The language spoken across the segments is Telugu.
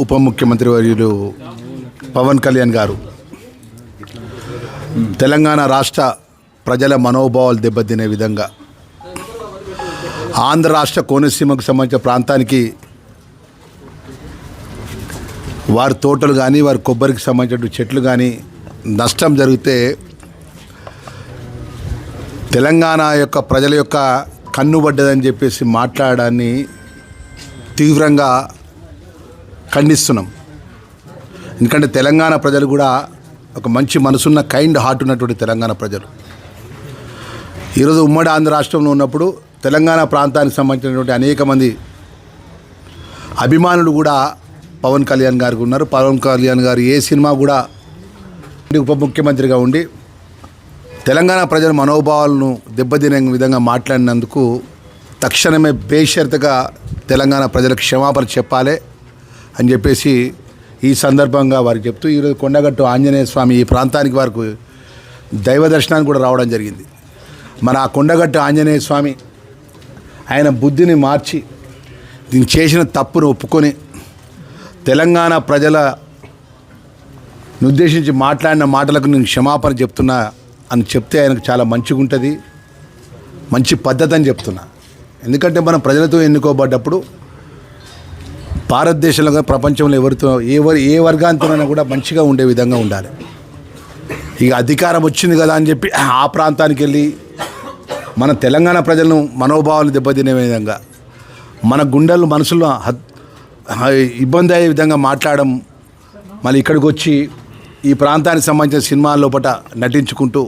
ఉప ముఖ్యమంత్రి వర్యులు పవన్ కళ్యాణ్ గారు. తెలంగాణ రాష్ట్ర ప్రజల మనోభావాలు దెబ్బతినే విధంగా ఆంధ్ర రాష్ట్ర కోనసీమకు సంబంధించిన ప్రాంతానికి వారి తోటలు కానీ వారి కొబ్బరికి సంబంధించిన చెట్లు కానీ నష్టం జరిగితే తెలంగాణ యొక్క ప్రజల యొక్క కన్నుబడ్డదని చెప్పేసి మాట్లాడడాన్ని తీవ్రంగా ఖండిస్తున్నాం. ఎందుకంటే తెలంగాణ ప్రజలు కూడా ఒక మంచి మనసున్న కైండ్ హార్ట్ ఉన్నటువంటి తెలంగాణ ప్రజలు. ఈరోజు ఉమ్మడి ఆంధ్ర రాష్ట్రంలో ఉన్నప్పుడు తెలంగాణ ప్రాంతానికి సంబంధించినటువంటి అనేక మంది అభిమానులు కూడా పవన్ కళ్యాణ్ గారికి ఉన్నారు. పవన్ కళ్యాణ్ గారు ఏ సినిమా కూడా ఉప ముఖ్యమంత్రిగా ఉండి తెలంగాణ ప్రజల మనోభావాలను దెబ్బతినే విధంగా మాట్లాడినందుకు తక్షణమే బేషరతుగా తెలంగాణ ప్రజలకు క్షమాపణ చెప్పాలి. అని చెప్పేసి ఈ సందర్భంగా వారికి చెప్తూ ఈరోజు కొండగట్టు ఆంజనేయ స్వామి ఈ ప్రాంతానికి వారికి దైవ దర్శనానికి కూడా రావడం జరిగింది. మన ఆ కొండగట్టు ఆంజనేయ స్వామి ఆయన బుద్ధిని మార్చి దీన్ని చేసిన తప్పును ఒప్పుకొని తెలంగాణ ప్రజల ఉద్దేశించి మాట్లాడిన మాటలకు నేను క్షమాపణ చెప్తున్నా అని చెప్తే ఆయనకు చాలా మంచిగా ఉంటుంది మంచి పద్ధతి అని చెప్తున్నా. ఎందుకంటే మనం ప్రజలతో ఎన్నుకోబడ్డప్పుడు భారతదేశంలో కానీ ప్రపంచంలో ఎవరితో ఎవరు ఏ వర్గాంతమైనా కూడా మంచిగా ఉండే విధంగా ఉండాలి. ఇక అధికారం వచ్చింది కదా అని చెప్పి ఆ ప్రాంతానికి వెళ్ళి మన తెలంగాణ ప్రజలను మనోభావాలు దెబ్బతినే విధంగా మన గుండెలు మనసులో ఇబ్బంది అయ్యే విధంగా మాట్లాడడం మళ్ళీ ఇక్కడికి వచ్చి ఈ ప్రాంతానికి సంబంధించిన సినిమాల లోపల నటించుకుంటూ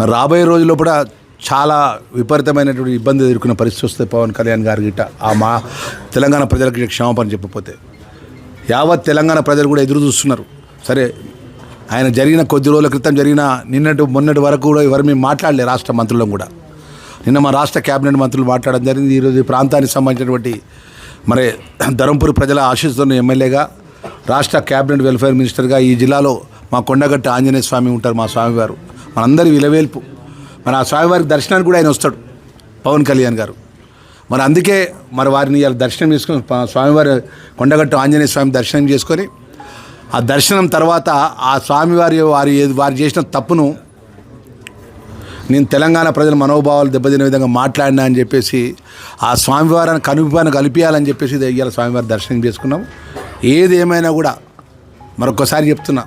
మరి రాబోయే రోజుల్లో లోపల చాలా విపరీతమైనటువంటి ఇబ్బంది ఎదుర్కొన్న పరిస్థితి వస్తుంది పవన్ కళ్యాణ్ గారి గిట్ట. ఆ మా తెలంగాణ ప్రజలకు క్షమాపణ చెప్పకపోతే. యావత్ తెలంగాణ ప్రజలు కూడా ఎదురు చూస్తున్నారు. సరే ఆయన జరిగిన కొద్ది రోజుల క్రితం జరిగిన నిన్నటి మొన్నటి వరకు కూడా ఎవరు మేము మాట్లాడలే రాష్ట్ర మంత్రులను కూడా. నిన్న మా రాష్ట్ర కేబినెట్ మంత్రులు మాట్లాడడం జరిగింది. ఈరోజు ఈ ప్రాంతానికి సంబంధించినటువంటి మరి ధరంపూర్ ప్రజల ఆశిస్తున్న ఎమ్మెల్యేగా రాష్ట్ర క్యాబినెట్ వెల్ఫేర్ మినిస్టర్గా ఈ జిల్లాలో మా కొండగట్ట ఆంజనేయ స్వామి ఉంటారు మా స్వామివారు. మనందరి విలవేల్పు. మరి ఆ స్వామివారికి దర్శనానికి కూడా ఆయన వస్తాడు పవన్ కళ్యాణ్ గారు. మరి అందుకే మరి వారిని దర్శనం చేసుకొని స్వామివారి కొండగట్టు ఆంజనేయ స్వామి దర్శనం చేసుకొని ఆ దర్శనం తర్వాత ఆ స్వామివారి వారి వారు చేసిన తప్పును నేను తెలంగాణ ప్రజల మనోభావాలు దెబ్బతినే విధంగా మాట్లాడినా అని చెప్పేసి ఆ స్వామివారిని కనుపాను కలిపియాలని చెప్పేసి ఇది ఇవాళ స్వామివారి దర్శనం చేసుకున్నాం. ఏది ఏమైనా కూడా మరొకసారి చెప్తున్నా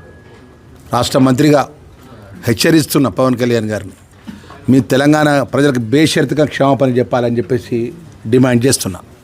రాష్ట్ర మంత్రిగా హెచ్చరిస్తున్న పవన్ కళ్యాణ్ గారిని. మీ తెలంగాణ ప్రజలకు బేషరతుగా క్షమాపణ చెప్పాలని చెప్పేసి డిమాండ్ చేస్తున్నా.